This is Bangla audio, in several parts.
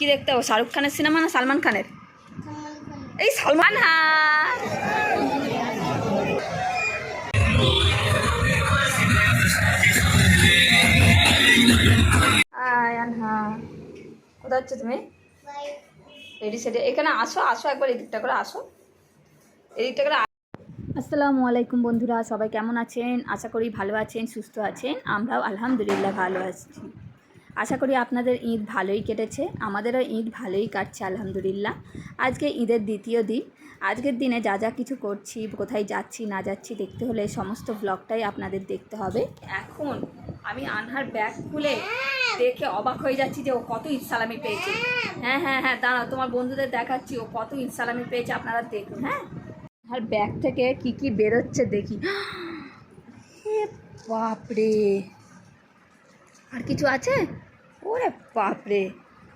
কি দেখতে হবে? শাহরুখ খানের সিনেমা না সালমান খানের? এই সালমান হ্যাঁ কোথায় হচ্ছে তুমি? রেডি সেটে এখানে আসো আসো একবার এদিকটা করে আসো। এদিকটা করে আসসালামু আলাইকুম বন্ধুরা, সবাই কেমন আছেন? আশা করি ভালো আছেন, সুস্থ আছেন। আমরাও আলহামদুলিল্লাহ ভালো আছি। আশা করি আপনাদের ঈদ ভালোই কেটেছে। আমাদেরও ঈদ ভালোই কাটছে, আলহামদুলিল্লাহ। আজকে ঈদের দ্বিতীয় দিন। আজকের দিনে যা যা কিছু করছি, কোথায় যাচ্ছি, না যাচ্ছি, দেখতে হলে সমস্ত ব্লগটাই আপনাদের দেখতে হবে। এখন আমি আনহার ব্যাগ খুলে দেখে অবাক হয়ে যাচ্ছি যে ও কত ঈদ সালামি পেয়েছে। হ্যাঁ হ্যাঁ হ্যাঁ দাঁড়াও, তোমার বন্ধুদের দেখাচ্ছি ও কত ঈদ সালামি পেয়েছে, আপনারা দেখুন হ্যাঁ। আর ব্যাগ থেকে কি কি বেরোচ্ছে দেখি। বাপরে! আর কিছু আছে? ওরে বাপরে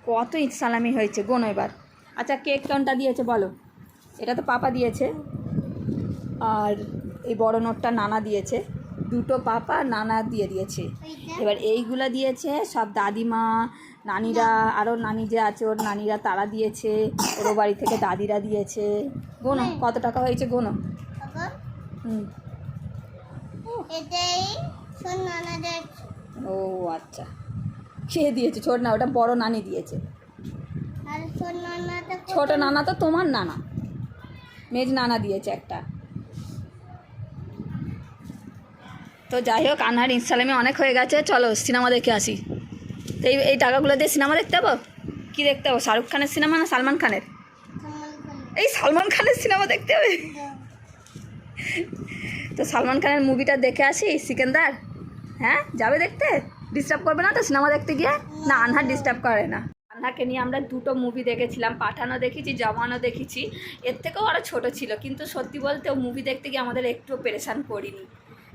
কত ঈদ সালামি হয়েছে গোনো এবার। আচ্ছা কেক কোনটা দিয়েছে বলো। এটা তো পাপা দিয়েছে। আর এই বড় নোটটা নানা দিয়েছে। দুটো পাপা নানা দিয়ে দিয়েছে। এবার এইগুলা দিয়েছে সব দাদিমা নানিরা আরও নানি যে আছে ওর নানিরা তারা দিয়েছে। ওর বাড়ি থেকে দাদিরা দিয়েছে। গোনো কত টাকা হয়েছে গোনো হুম। ও আচ্ছা। খেয়ে দিয়েছে ছোট না ওটা বড় নানি দিয়েছে। ছোট নানা তো তোমার নানা। মেজ নানা দিয়েছে একটা। তো যাই হোক আনহার ইনস্টাগ্রামে অনেক হয়ে গেছে। চলো সিনেমা দেখে আসি। তো এই এই টাকাগুলো দিয়ে সিনেমা দেখতে হব কী দেখতে হব শাহরুখ খানের সিনেমা না সালমান খানের? এই সালমান খানের সিনেমা দেখতে হবে? তো সালমান খানের মুভিটা দেখে আসি সিকেন্দার। হ্যাঁ যাবে দেখতে? ডিস্টার্ব করবে না তো? সিনেমা দেখতে গিয়ে? না, আনহার ডিস্টার্ব করে না। আনহাকে নিয়ে আমরা দুটো মুভি দেখেছিলাম, পাঠানো দেখেছি, জমানো দেখেছি। এর থেকেও আরও ছোট ছিল, কিন্তু সত্যি বলতে ও মুভি দেখতে গিয়ে আমাদের একটুও পেরেশান করিনি।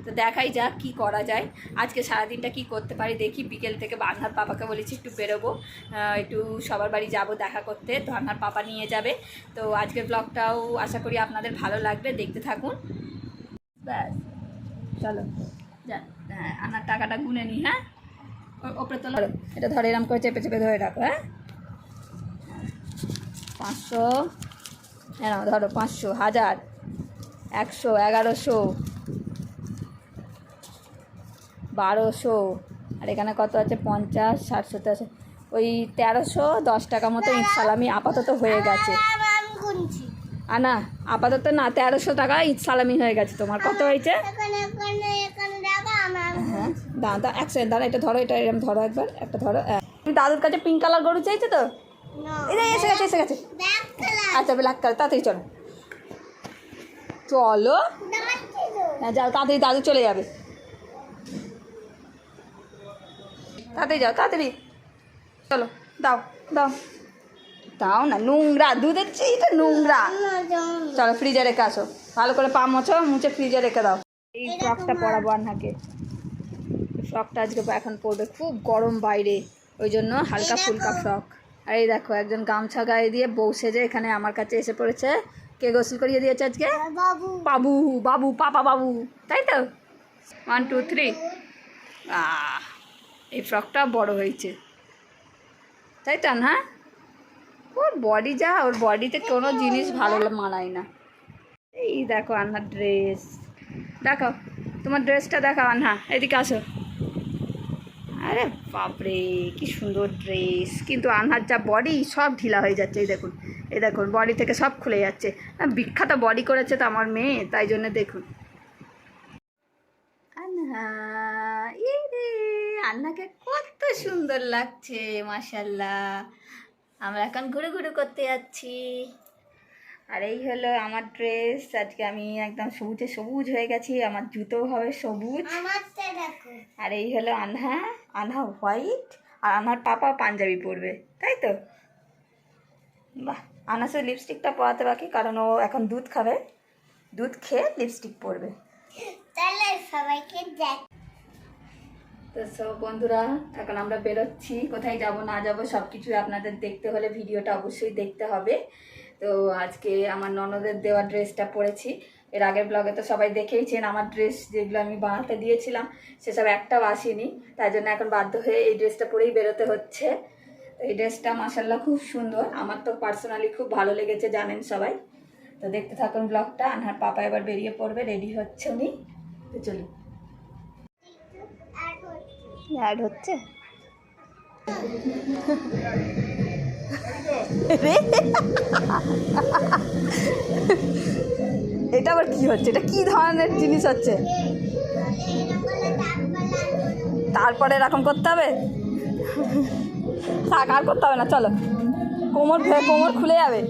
তো দেখাই যাক কি করা যায়। আজকে সারাদিনটা কি করতে পারি দেখি। বিকেল থেকে আনহার পাপাকে বলেছি একটু বেরোবো। একটু সবার বাড়ি যাব দেখা করতে। তো আনহার পাপা নিয়ে যাবে। তো আজকের ব্লগটাও আশা করি আপনাদের ভালো লাগবে। দেখতে থাকুন। ব্যাস, চলো। হ্যাঁ আনার টাকাটা গুনে নিই হ্যাঁ? ওপরে তোলো। এটা ধরে, এরম করে চেপে চেপে ধরে রাখো হ্যাঁ? পাঁচশো হ্যাঁ ধরো, পাঁচশো, হাজার, একশো, এগারোশো, বারোশো, আর এখানে কত আছে? পঞ্চাশ, ষাট, সত্তর আছে। ওই তেরোশো, দশ টাকা মতো ইঁটসালামি আপাতত হয়ে গেছে। গুনছি আনা, আপাতত না, তেরোশো টাকা ঈদ হয়ে গেছে তোমার। কত হয়েছে? হ্যাঁ দাঁড়া এক সেকেন্ড দাঁড়া এটা ধরো এটা এরকম ধরো একবার একটা ধরো। তুমি দাদুর কাছে পিঙ্ক কালার গরু চাইছো তো? এসে গেছে এসে গেছে। আচ্ছা ব্ল্যাক কালার তাড়াতাড়ি চলো। চলো। হ্যাঁ যাও তাড়াতাড়ি দাদু চলে যাবে। তাড়াতাড়ি যাও তাড়াতাড়ি। চলো দাও দাও। দাও না নোংরা দুধের চেয়ে এটা নোংরা। চলো ফ্রিজে রেখে আসো। ভালো করে পা মোছো মুছে ফ্রিজে রেখে দাও। এই ফ্রকটা পরাবো আন্নাকে। ফ্রকটা আজকে এখন পরবে খুব গরম বাইরে। ওই জন্য হালকা ফুলকা ফ্রক আর এই দেখো একজন গামছা গায়ে দিয়ে বউ সেজে এখানে আমার কাছে এসে পড়েছে। কে গোসল করিয়ে দিয়েছে আজকে? বাবু। বাবু পাপা বাবু। তাই তো? ওয়ান টু থ্রি আহ এই ফ্রকটা বড় হয়েছে। তাই তো না ওর বডি যা ওর বডিতে কোনো জিনিস ভালো মানায় না। এই দেখো আন্নার ড্রেস দেখো তোমার ড্রেসটা দেখো আন্না এদিকে আসো। আরে বাপরে, কি সুন্দর ড্রেস কিন্তু আনহার যা বডি সব ঢিলা হয়ে যাচ্ছে, এই দেখুন। এই দেখুন বডি থেকে সব খুলে যাচ্ছে। বিখ্যাত বডি করেছে তো আমার মেয়ে, তাই জন্য দেখুন। আনহা ইরে আন্নাকে কত সুন্দর লাগছে মাশাল্লাহ আমরা এখন ঘুরে ঘুরে করতে যাচ্ছি। আর এই হলো আমার ড্রেস আজকে আমি একদম সবুজে সবুজ হয়ে গেছি আমার জুতো হবে সবুজ। আর এই হলো আনহা আনহা হোয়াইট আর আনহার পাপা পাঞ্জাবি পরবে তাই তো? বাহ আনাসে লিপস্টিকটা পরাতে বাকি কারণ ও এখন দুধ খাবে। দুধ খেয়ে লিপস্টিক পরবে। তাহলে সবাইকে দেখ। তো সব বন্ধুরা এখন আমরা বেরোচ্ছি। কোথায় যাব না যাব সব কিছুই আপনাদের দেখতে হলে ভিডিওটা অবশ্যই দেখতে হবে। তো আজকে আমার ননদের দেওয়া ড্রেসটা পরেছি। এর আগের ব্লগে তো সবাই দেখেইছেন আমার ড্রেস যেগুলো আমি বানাতে দিয়েছিলাম সেসব একটাও আসেনি। তাই জন্য এখন বাধ্য হয়ে এই ড্রেসটা পরেই বেরোতে হচ্ছে। তো এই ড্রেসটা মাসাল্লাহ খুব সুন্দর। আমার তো পার্সোনালি খুব ভালো লেগেছে জানেন সবাই। তো দেখতে থাকুন ব্লগটা আনহার পাপা এবার বেরিয়ে পড়বে রেডি হচ্ছে উনি। তো চলুন। অ্যাড হচ্ছে? এটা আবার কি হচ্ছে? এটা কি ধরনের জিনিস হচ্ছে? তারপরে এরকম করতে হবে? থাক, আর করতে হবে না, চলো। কোমর কোমর খুলে যাবে।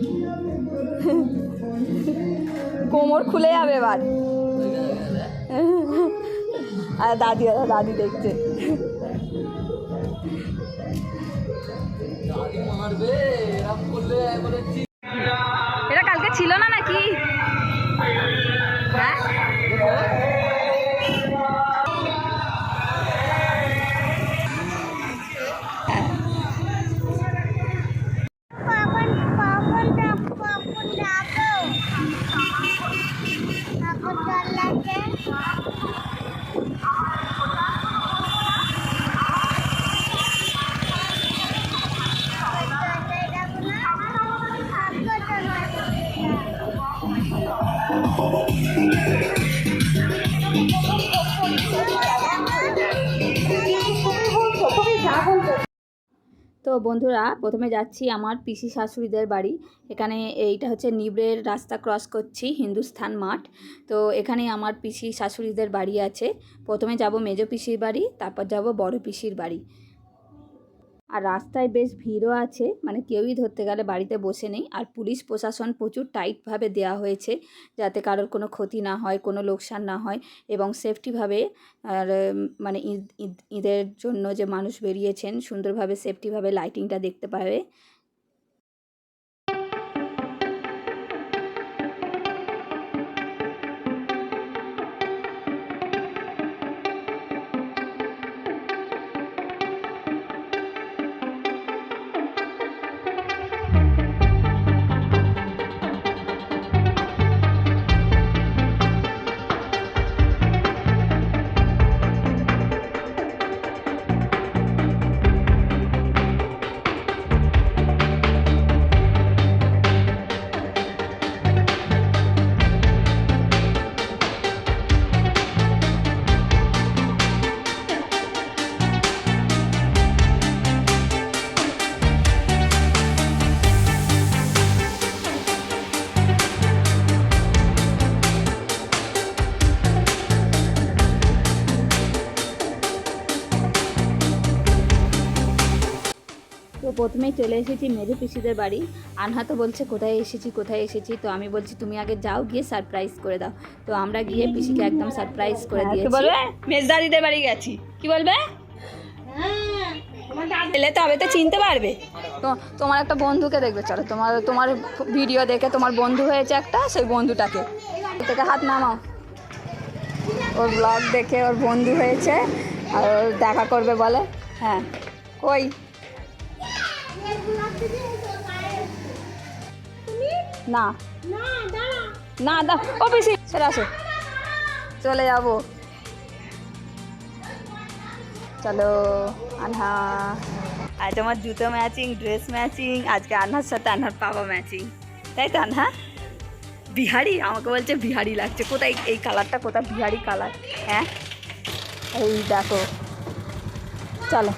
কোমর খুলে যাবে এবার। দাদি দাদি দেখছে। এটা কালকে ছিল না নাকি? তো বন্ধুরা, প্রথমে যাচ্ছি আমার পিসি শাশুড়িদের বাড়ি। এখানে এইটা হচ্ছে নিবড়ের রাস্তা ক্রস করছি, হিন্দুস্থান মাঠ। তো এখানে আমার পিসি শাশুড়িদের বাড়ি আছে। প্রথমে যাব মেজো পিসির বাড়ি, তারপর যাব বড় পিসির বাড়ি। আর রাস্তায় বেশ ভিড়ও আছে মানে কেউই ধরতে গেলে বাড়িতে বসে নেই। আর পুলিশ প্রশাসন প্রচুর টাইটভাবে দেওয়া হয়েছে যাতে কারোর কোনো ক্ষতি না হয়, কোনো লোকসান না হয় এবং সেফটিভাবে, আর মানে ঈদ ঈদ, ঈদের জন্য যে মানুষ বেরিয়েছেন, সুন্দরভাবে সেফটিভাবে লাইটিংটা দেখতে পাবে প্রথমেই চলে এসেছি মেজো পিসিদের বাড়ি। আনহা তো বলছে কোথায় এসেছি কোথায় এসেছি? তো আমি বলছি তুমি আগে যাও গিয়ে সারপ্রাইজ করে দাও। তো আমরা গিয়ে পিসিকে একদম সারপ্রাইজ করে দিয়েছি। বলবে? মেজদাদিদের বাড়ি গেছি। কি বলবে? এলে তবে তো চিনতে পারবে। তো তোমার একটা বন্ধুকে দেখবে চলো। তোমার তোমার ভিডিও দেখে তোমার বন্ধু হয়েছে একটা সেই বন্ধুটাকে। থেকে হাত নামাও। ওর ব্লগ দেখে ওর বন্ধু হয়েছে আর ওর দেখা করবে বলে। হ্যাঁ। কই? না। না দা ও পিসি সেটা আসো। চলে যাব। চলো আনহা। আজ আমার জুতো ম্যাচিং ড্রেস ম্যাচিং আজকে আনহার সাথে আনহার পাপা ম্যাচিং তাই তো আনহা? বিহারি? আমাকে বলছে বিহারি লাগছে। কোথায় এই কালারটা কোথায় বিহারি কালার হ্যাঁ? এই দেখো। চলো।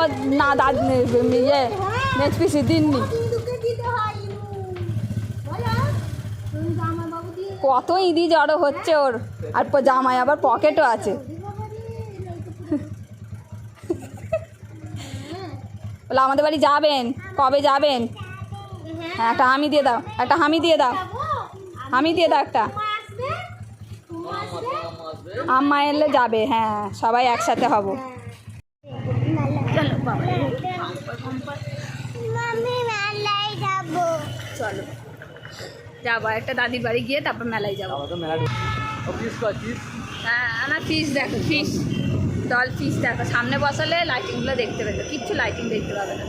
ও না দাদ ইয়ে নেক্সট পিসি দিননি। কত ইদি জড়ো হচ্ছে ওর। আর জামায় আবার পকেটও আছে। বলে আমাদের বাড়ি যাবেন? কবে যাবেন? হ্যাঁ একটা হামি দিয়ে দাও একটা হামি দিয়ে দাও। হামি দিয়ে দাও একটা। আম্মা এলে যাবে হ্যাঁ সবাই একসাথে হব। চলো। যাব একটা দাদির বাড়ি গিয়ে তারপর মেলায় যাব। হ্যাঁ না ফিস দেখো ফিস দল ফিস দেখো সামনে বসালে লাইটিংগুলো দেখতে পেতো কিচ্ছু লাইটিং দেখতে পাবে না।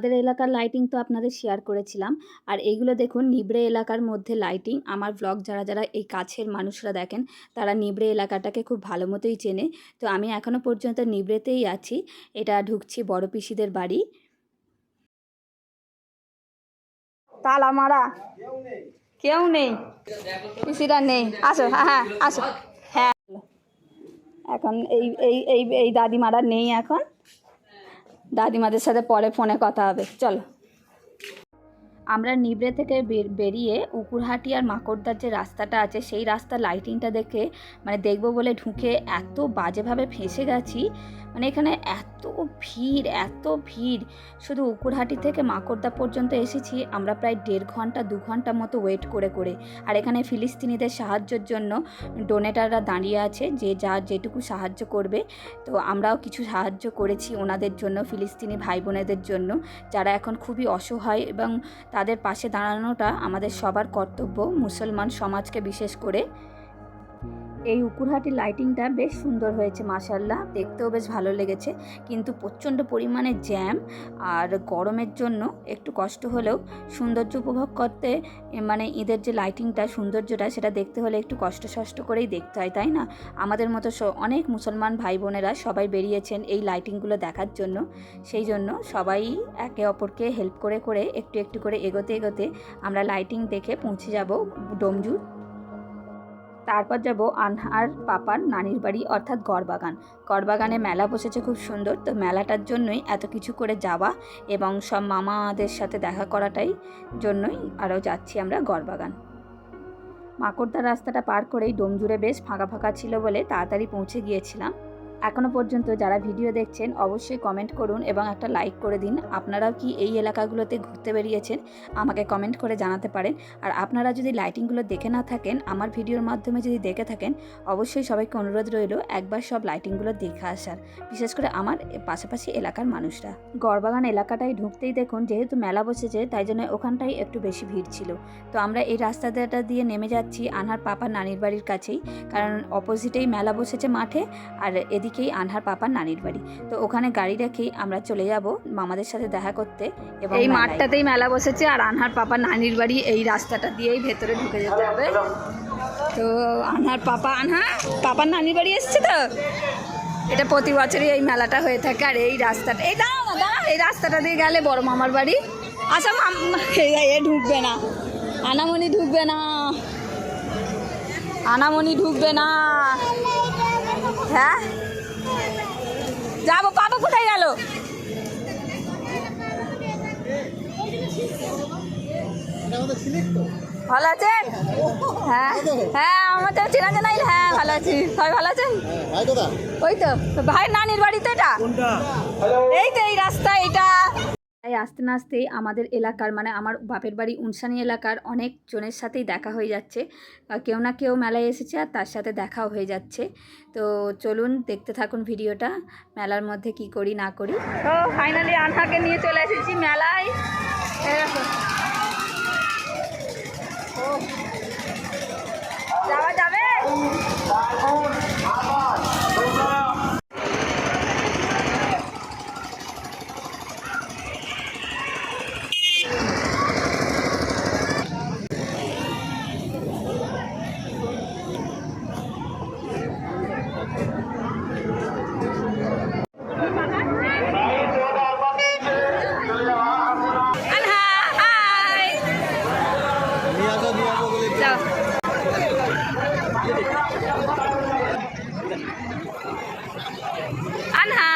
আমাদের এলাকার লাইটিং তো আপনাদের শেয়ার করেছিলাম। আর এইগুলো দেখুন, নিবড়ে এলাকার মধ্যে লাইটিং আমার ব্লগ যারা যারা এই কাছের মানুষরা দেখেন, তারা নিবড়ে এলাকাটাকে খুব ভালো মতোই চেনে। তো আমি এখনও পর্যন্ত নিবড়েতেই আছি। এটা ঢুকছি বড় পিসিদের বাড়ি। তালা মারা। কেউ নেই। পিসিরা নেই। আসো হ্যাঁ হ্যাঁ আসো। হ্যাঁ। এখন এই এই এই দাদিমারা নেই এখন। দাদিমাদের সাথে পরে ফোনে কথা হবে। চলো। আমরা নিবড়ে থেকে বেরিয়ে উকুরহাটি আর মাকড়দার যে রাস্তাটা আছে, সেই রাস্তার লাইটিংটা দেখে মানে দেখব বলে ঢুকে এত বাজেভাবে ফেঁসে গেছি মানে এখানে এত ভিড় এত ভিড়। শুধু উকুরহাটি থেকে মাকড়দা পর্যন্ত এসেছি, আমরা প্রায় দেড় ঘণ্টা, দু ঘণ্টা মতো ওয়েট করে করে। আর এখানে ফিলিস্তিনিদের সাহায্যের জন্য ডোনেটাররা দাঁড়িয়ে আছে, যে যা যেটুকু সাহায্য করবে। তো আমরাও কিছু সাহায্য করেছি ওনাদের জন্য, ফিলিস্তিনি ভাই বোনেদের জন্য, যারা এখন খুবই অসহায় এবং তাদের পাশে দাঁড়ানোটা আমাদের সবার কর্তব্য, মুসলমান সমাজকে বিশেষ করে। এই উকুরহাটির লাইটিংটা বেশ সুন্দর হয়েছে মাসাল্লাহ দেখতেও বেশ ভালো লেগেছে। কিন্তু প্রচণ্ড পরিমাণে জ্যাম আর গরমের জন্য একটু কষ্ট হলেও সৌন্দর্য উপভোগ করতে মানে ঈদের যে লাইটিংটা সৌন্দর্যটা, সেটা দেখতে হলে একটু কষ্ট সষ্ট করেই দেখতে হয়, তাই না? আমাদের মতো অনেক মুসলমান ভাই বোনেরা সবাই বেরিয়েছেন এই লাইটিংগুলো দেখার জন্য। সেই জন্য সবাই একে অপরকে হেল্প করে করে, একটু একটু করে এগোতে এগোতে আমরা লাইটিং দেখে পৌঁছে যাব ডোমজুর। তারপর যাব আনহার পাপার নানির বাড়ি, অর্থাৎ গড়বাগান। গড়বাগানে মেলা বসেছে খুব সুন্দর, তো মেলাটার জন্যই এত কিছু করে যাওয়া এবং সব মামাদের সাথে দেখা করাটাই জন্যই আরও যাচ্ছি আমরা গড়বাগান। মাকড়দার রাস্তাটা পার করেই ডোমজুড়ে বেশ ফাঁকা ফাঁকা ছিল বলে তাড়াতাড়ি পৌঁছে গিয়েছিলাম। এখনও পর্যন্ত যারা ভিডিও দেখছেন, অবশ্যই কমেন্ট করুন এবং একটা লাইক করে দিন। আপনারাও কি এই এলাকাগুলোতে ঘুরতে বেরিয়েছেন, আমাকে কমেন্ট করে জানাতে পারেন। আর আপনারা যদি লাইটিংগুলো দেখে না থাকেন, আমার ভিডিওর মাধ্যমে যদি দেখে থাকেন, অবশ্যই সবাইকে অনুরোধ রইল একবার সব লাইটিংগুলো দেখে আসার। বিশেষ করে আমার পাশাপাশি এলাকার মানুষরা। গড়বাগান এলাকাটায় ঢুকতেই দেখুন, যেহেতু মেলা বসেছে, তাই জন্য ওখানটাই একটু বেশি ভিড় ছিল। তো আমরা এই রাস্তাটা দিয়ে নেমে যাচ্ছি আনহার পাপা নানির বাড়ির কাছেই। কারণ অপোজিটেই মেলা বসেছে মাঠে, আর এদিকেই আনহার পাপার নানির বাড়ি। তো ওখানে গাড়ি রেখেই আমরা চলে যাব মামাদের সাথে দেখা করতে এবং এই মাঠটাতেই মেলা বসেছে আর আনহার পাপা নানির বাড়ি এই রাস্তাটা দিয়েই ভেতরে ঢুকে যেতে হবে। তো আনহার পাপা আনহা পাপার নানির বাড়ি এসছে তো? এটা প্রতি বছরই এই মেলাটা হয়ে থাকে আর এই রাস্তাটা এই দাঁড়াও না দাঁড়াও এই রাস্তাটা দিয়ে গেলে বড় মামার বাড়ি। আচ্ছা এ ঢুকবে না। আনামনি ঢুকবে না। আনামনি ঢুকবে না। হ্যাঁ? যাব পাবো কোথায় গেল? ভালো আছেন? হ্যাঁ হ্যাঁ আমার তো চেনা জানাই হ্যাঁ ভালো আছি। সবাই ভালো আছেন? ভাই ওই তো ভাই নানির বাড়িতে এটা? এই তো এই রাস্তা এটা তাই আস্তে না আস্তেই আমাদের এলাকার মানে আমার বাপের বাড়ি উনসানি এলাকার অনেক জনের সাথেই দেখা হয়ে যাচ্ছে। কেউ না কেউ মেলায় এসেছে আর তার সাথে দেখাও হয়ে যাচ্ছে। তো চলুন দেখতে থাকুন ভিডিওটা, মেলার মধ্যে কি করি না করি। তো ফাইনালি আনহাকে নিয়ে চলে এসেছি মেলায়। যাওয়া যাবে আনহা হাই নিয়ে আসো নিয়ে আসো বলে যাও আনহা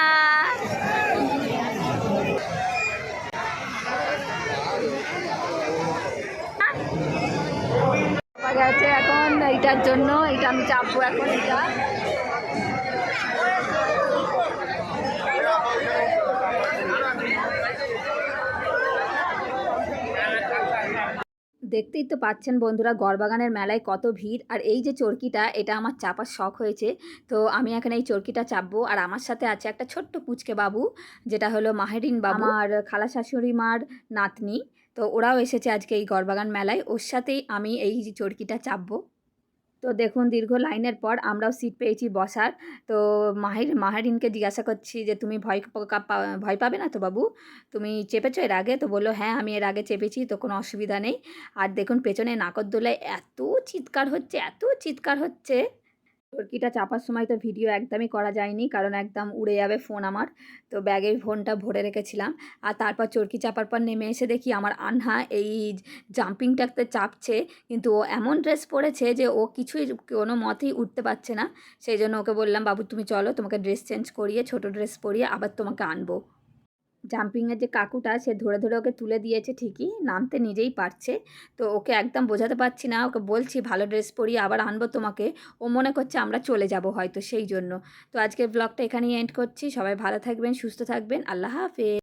পাওয়া গেছে এইটার জন্য এটা আমি চাপবো এখন এটা। দেখতেই তো পাচ্ছেন বন্ধুরা, গড়বাগানের মেলায় কত ভিড়। আর এই যে চরকিটা, এটা আমার চাপার শখ হয়েছে। তো আমি এখানে এই চরকিটা চাপবো। আর আমার সাথে আছে একটা ছোট্ট পুচকে বাবু, যেটা হলো মাহেরিন বাবু। আমার খালা শাশুড়ি মার নাতনি। তো ওরাও এসেছে আজকে এই গড়বাগান মেলায়। ওর সাথেই আমি এই চরকিটা চাপবো। তো দেখুন, দীর্ঘ লাইনের পর আমরাও সিট পেয়েছি বসার। তো মাহির, মাহারিনকে জিজ্ঞাসা করছি যে, তুমি ভয় ভয় পাবে না তো বাবু? তুমি চেপেছো এর আগে? তো বলল হ্যাঁ আমি এর আগে চেপেছি, তো কোনো অসুবিধা নেই। আর দেখুন, পেছনে নাকরদোলায় এত চিৎকার হচ্ছে, এত চিৎকার হচ্ছে। চরকিটা চাপার সময় তো ভিডিও একদমই করা যায়নি, কারণ একদম উড়ে যাবে ফোন আমার। তো ব্যাগে ফোনটা ভরে রেখেছিলাম। আর তারপর চরকি চাপার পর নেমে এসে দেখি আমার আনহা এই জাম্পিংটাতে চাপছে, কিন্তু ও এমন ড্রেস পরেছে যে ও কিছুই কোনো মতেই উঠতে পারছে না। সেই জন্য ওকে বললাম, বাবু তুমি চলো, তোমাকে ড্রেস চেঞ্জ করিয়ে, ছোট ড্রেস পরিয়ে আবার তোমাকে আনব। জাম্পিংয়ের যে কাকুটা, সে ধরে ধরে ওকে তুলে দিয়েছে ঠিকই, নামতে নিজেই পারছে। তো ওকে একদম বোঝাতে পারছি না, ওকে বলছি, ভালো ড্রেস পরিয়ে আবার আনব তোমাকে। ও মনে করছে, আমরা চলে যাব হয়তো সেই জন্য। তো আজকের ব্লগটা এখানেই এন্ড করছি। সবাই ভালো থাকবেন, সুস্থ থাকবেন। আল্লাহ হাফেজ।